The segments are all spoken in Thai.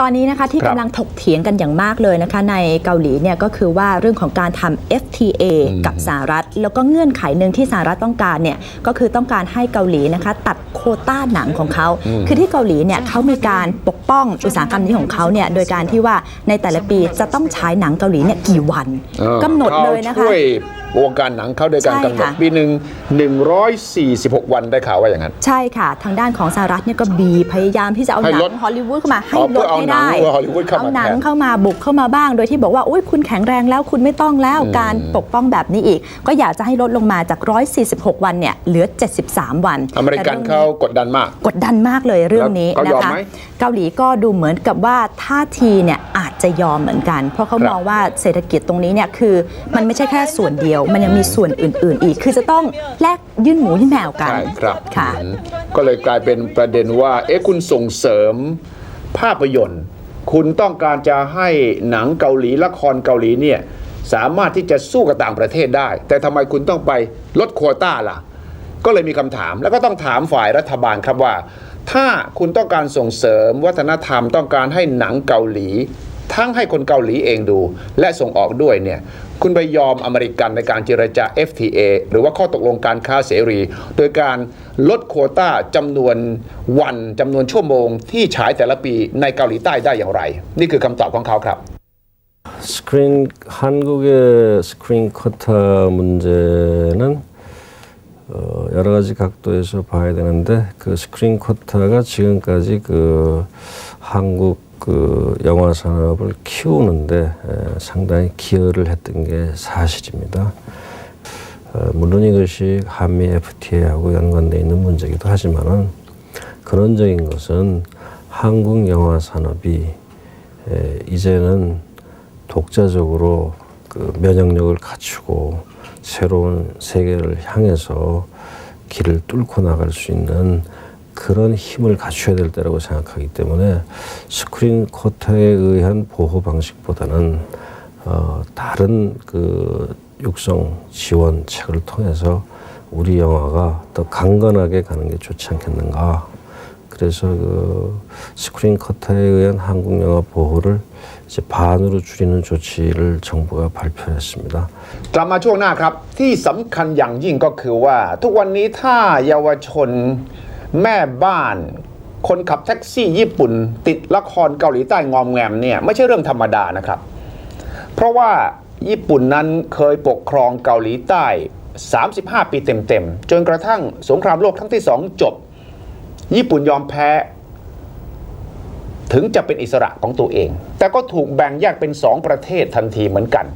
ตอนนี้นะคะที่ครับกำลังถกเถียงกันอย่างมากเลยนะคะในเกาหลีเนี่ยก็คือว่าเรื่องของการทำ FTA กับสหรัฐ แล้วก็เงื่อนไขหนึ่งที่สหรัฐต้องการเนี่ยก็คือต้องการให้เกาหลีนะคะตัดโควต้าหนังของเขา คือที่เกาหลีเนี่ยเขามีการปกป้องอุตสาหกรรมนี้ของเขาเนี่ยโดยการที่ว่าในแต่ละปีจะต้องฉายหนังเกาหลีเนี่ยกี่วันเออกำหนดเลยนะขาคะช่วยวงการหนังเขาโดยการใช่กำหนดค่ะ ปีหนึ่ง146 วันได้ข่าวว่าอย่างนั้น ใช่ค่ะ ทางด้านของสหรัฐเนี่ยก็บีบพยายามที่จะเอาให้หนัลดงฮอลลีวูดเข้ามาให้อ๋อลเพื่ดอเอาให้หนังได้เพื่อฮอลลีวูดเข้ามาเอาหนังแทน เข้ามาบุกเข้ามาบ้าง โดยที่บอกว่าโอ้ยคุณแข็งแรงแล้วคุณไม่ต้องแล้วการปกป้องแบบนี้อีก ก็อยากจะให้ลดลงมาจาก 146 วันเนี่ยเหลือ 73 วันอเมริกันแต่เขาองนี้กดดันมาก กดดันมากเลยเรื่องนี้แล้วเขายอมนะคะไหมเกาหลีก็ดูเหมือนกับว่าท่าทีเนี่ยอา จจะยอมเหมือนกัน เพราะเขาครับมองว่าเศรษฐกิจตรงนี้เนี่ยคือมันไม่ใช่แค่ส่วนเดียว มันยังมีส่วนอื่น ๆ อีก คือจะต้องแลกยื่นหมูยื่นแมวกันใช่ครับค่ะ อืมก็เลยกลายเป็นประเด็นว่า เอ๊ะคุณส่งเสริมภาพยนตร์ คุณต้องการจะให้หนังเกาหลีละครเกาหลีเนี่ยสามารถที่จะสู้กับต่างประเทศได้ แต่ทำไมคุณต้องไปลดโควต้าล่ะ ก็เลยมีคำถามแล้วก็ต้องถามฝ่ายรัฐบาลครับว่า ถ้าคุณต้องการส่งเสริมวัฒนธรรมต้องการให้หนังเกาหลี ทั้งให้คนเกาหลีเองดู และส่งออกด้วยเนี่ยคุณไปยอมอเมริกันในการเจรจา FTA หรือว่าข้อตกลงการค้าเสรี โดยการลดโควต้าจำนวนวันจำนวนชั่วโมงที่ฉายแต่ละปีในเกาหลีใต้ได้อย่างไร นี่คือคำตอบของเขาครับ 스크린 한국의 스크린 쿼터 문제는 어, 여러 가지 각도에서 봐야 되는데 그 스크린 쿼터가 지금까지 그 한국 그 영화 산업을 키우는데 에, 상당히 기여를 했던 게 사실입니다. 어, 물론 이것이 한미 FTA하고 연관되어 있는 문제이기도 하지만은 근원적인 것은 한국 영화 산업이 에, 이제는 독자적으로 그 면역력을 갖추고 새로운 세계를 향해서 길을 뚫고 나갈 수 있는 그런 힘을 갖춰야 될 때라고 생각하기 때문에 스크린 쿼터에 의한 보호 방식보다는 어, 다른 그 육성 지원책을 통해서 우리 영화가 더 강건하게 가는 게 좋지 않겠는가. 그래서 그 스크린 커터에 의한 한국 영화 보호를 이제 반으로 줄이는 조치를 정부가 발표했습니다. กลับมาช่วงหน้าครับ ที่สำคัญอย่างยิ่งก็คือว่า ทุกวันนี้ถ้าเยาวชน แม่บ้าน คนขับแท็กซี่ญี่ปุ่น ติดละครเกาหลีใต้งอมแงมเนี่ยไม่ใช่เรื่องธรรมดานะครับ เพราะว่าญี่ปุ่นนั้นเคยปกครองเกาหลีใต้ 35 ปีเต็มๆ จนกระทั่งสงครามโลกครั้งที่สองจบ ญี่ปุ่นยอมแพ้ ถึงจะเป็นอิสระของตัวเอง แต่ก็ถูกแบ่งแยกเป็นสองประเทศทันทีเหมือนกัน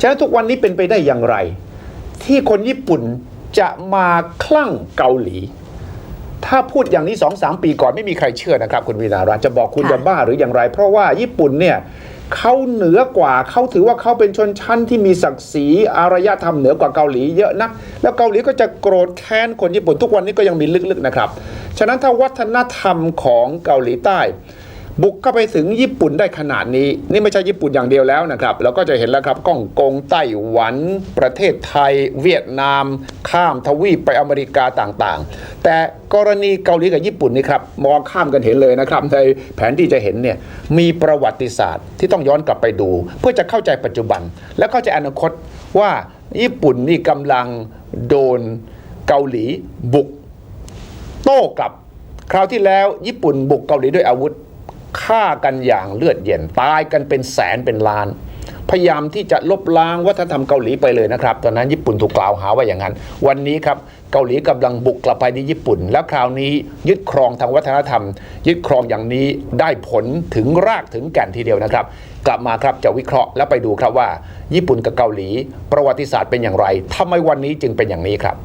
ฉะนั้นทุกวันนี้เป็นไปได้อย่างไร ที่คนญี่ปุ่นจะมาคลั่งเกาหลี ถ้าพูดอย่างนี้สองสามปีก่อนไม่มีใครเชื่อนะครับ คุณวีนาราจะบอกคุณค่ะจะบ้าหรืออย่างไร เพราะว่าญี่ปุ่นเนี่ยเขาเหนือกว่าเขาถือว่าเขาเป็นชนชั้นที่มีศักดิ์ศรีอารยธรรมเหนือกว่าเกาหลีเยอะนักแล้วเกาหลีก็จะโกรธแค้นคนญี่ปุ่นทุกวันนี้ก็ยังมีลึกๆนะครับ ฉะนั้นถ้าวัฒนธรรมของเกาหลีใต้ บุกเข้าไปถึงญี่ปุ่นได้ขนาดนี้ นี่ไม่ใช่ญี่ปุ่นอย่างเดียวแล้วนะครับ เราก็จะเห็นแล้วครับก้องกงไต้หวัน ประเทศไทย เวียดนาม ข้ามทวีปไปอเมริกาต่างๆ แต่กรณีเกาหลีกับญี่ปุ่นนี่ครับมองข้ามกันเห็นเลยนะครับในแผนที่จะเห็นเนี่ยมีประวัติศาสตร์ที่ต้องย้อนกลับไปดู เพื่อจะเข้าใจปัจจุบัน และเข้าใจอนาคตว่าญี่ปุ่นนี่กำลังโดนเกาหลีบุก โต้กลับ คราวที่แล้วญี่ปุ่นบุกเกาหลีด้วยอาวุธ ฆ่ากันอย่างเลือดเย็นตายกันเป็นแสนเป็นล้าน พยายามที่จะลบล้างวัฒนธรรมเกาหลีไปเลยนะครับ ตอนนั้นญี่ปุ่นถูกกล่าวหาว่าอย่างนั้น วันนี้ครับเกาหลีกำลังบุกกลับไปที่ญี่ปุ่น แล้วคราวนี้ยึดครองทางวัฒนธรรม ยึดครองอย่างนี้ได้ผลถึงรากถึงแก่นทีเดียวนะครับ กลับมาครับจะวิเคราะห์แล้วไปดูครับว่า ญี่ปุ่นกับเกาหลี ประวัติศาสตร์เป็นอย่างไรทำไมวันนี้จึงเป็นอย่างนี้ครับ